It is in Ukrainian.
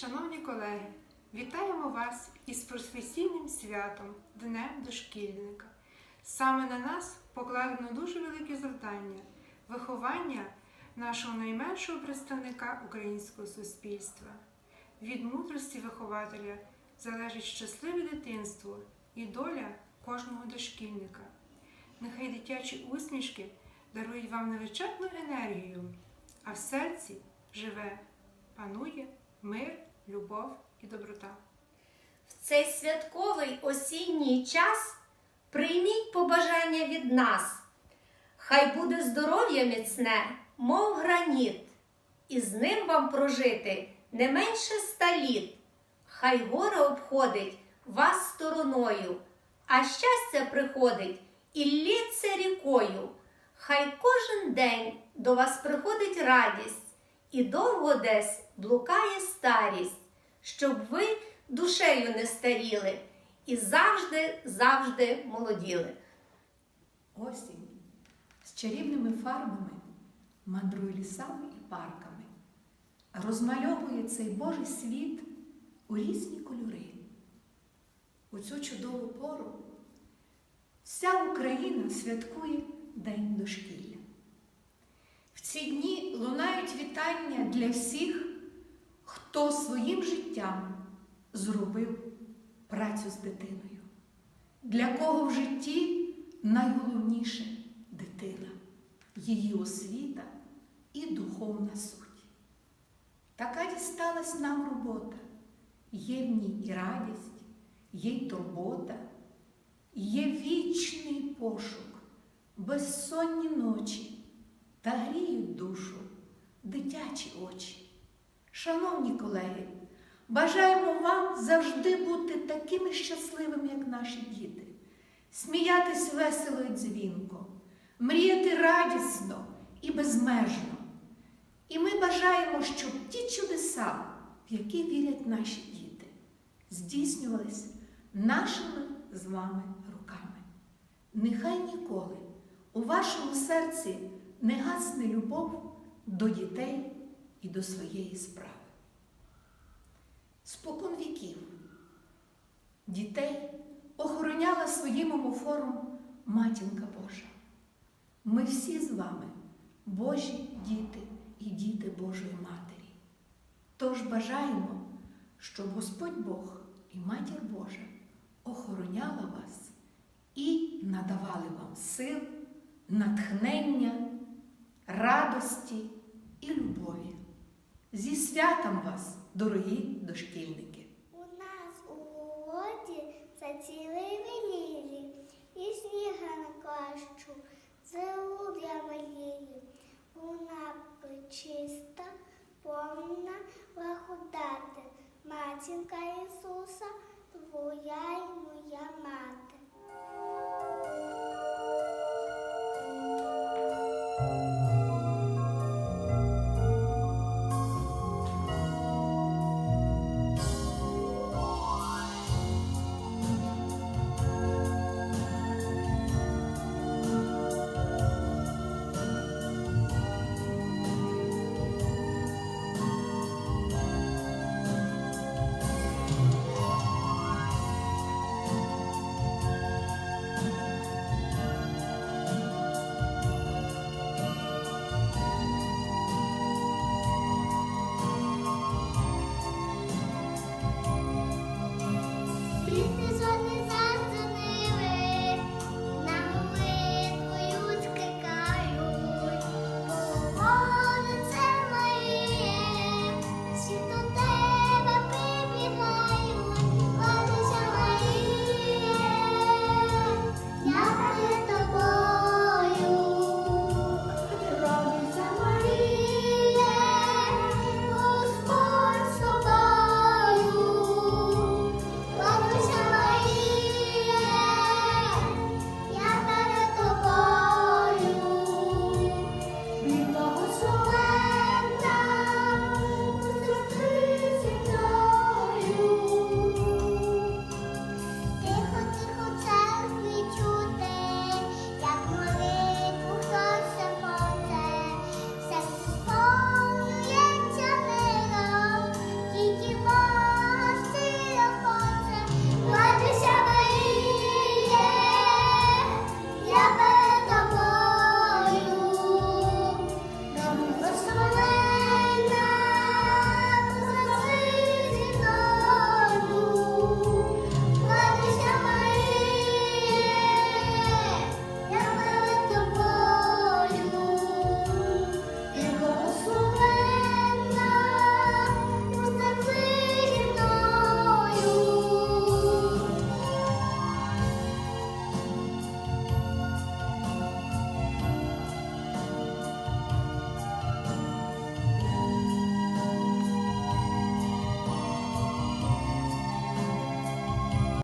Шановні колеги, вітаємо вас із професійним святом Днем дошкільника. Саме на нас покладено дуже велике завдання виховання нашого найменшого представника українського суспільства. Від мудрості вихователя залежить щасливе дитинство і доля кожного дошкільника. Нехай дитячі усмішки дарують вам невичерпну енергію, а в серці живе, панує мир, любов і доброта. В цей святковий осінній час прийміть побажання від нас. Хай буде здоров'я міцне, мов граніт, і з ним вам прожити не менше ста літ. Хай горе обходить вас стороною, а щастя приходить і лється рікою. Хай кожен день до вас приходить радість, і довго десь блукає старість, щоб ви душею не старіли і завжди, завжди молоділи. Осінь з чарівними фарбами мандрує лісами і парками, розмальовує цей Божий світ у різні кольори. У цю чудову пору вся Україна святкує День дошкілля. В ці дні лунають вітання для всіх, хто своїм життям зробив працю з дитиною. Для кого в житті найголовніше дитина, її освіта і духовна суть. Така дісталась нам робота. Є в ній і радість, є й турбота, є вічний пошук, безсонні ночі та гріють душу дитячі очі. Шановні колеги, бажаємо вам завжди бути такими щасливими, як наші діти, сміятись весело і дзвінко, мріяти радісно і безмежно. І ми бажаємо, щоб ті чудеса, в які вірять наші діти, здійснювались нашими з вами руками. Нехай ніколи у вашому серці не гасне любов до дітей і до своєї справи. Спокон віків дітей охороняла своїм омофором матінка Божа. Ми всі з вами Божі діти і діти Божої Матері. Тож бажаємо, щоб Господь Бог і Матір Божа охороняла вас і надавали вам сил, натхнення, радості і любові. Зі святом вас, дорогі дошкільники! У нас у городі зацілили лілі, і сніга на наклащу, зелудя малії. Вона чиста, повна благодати, матінка Ісуса, твоя й моя мати.